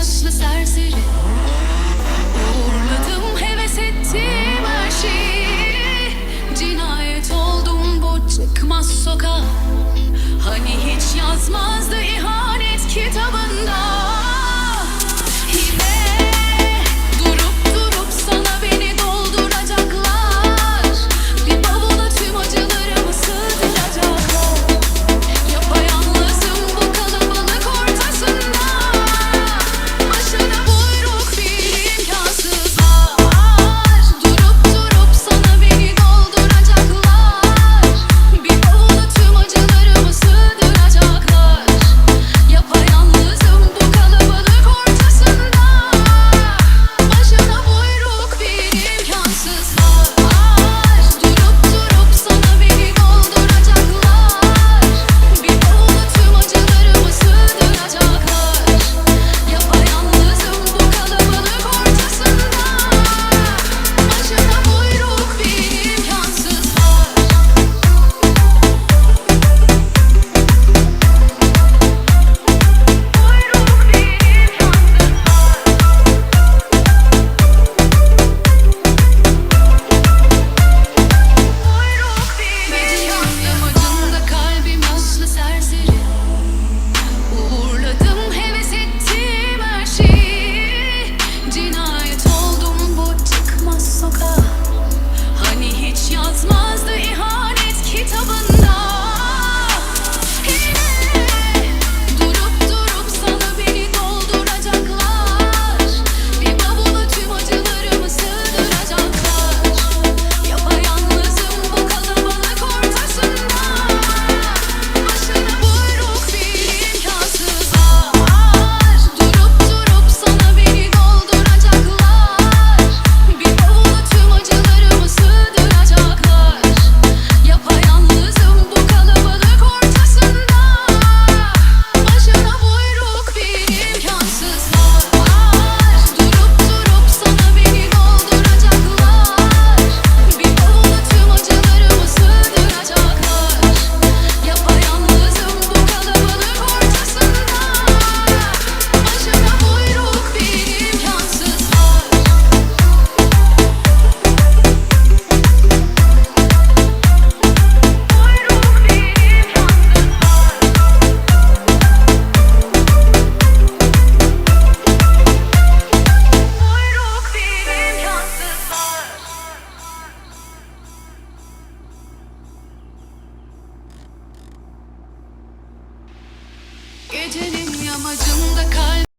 yaşlı serseri. Uğurladım heves ettim her şeyi. Cinayet oldum bu çıkmaz sokağa. Hani hiç yazmazdı Gecenin yamacında kalbim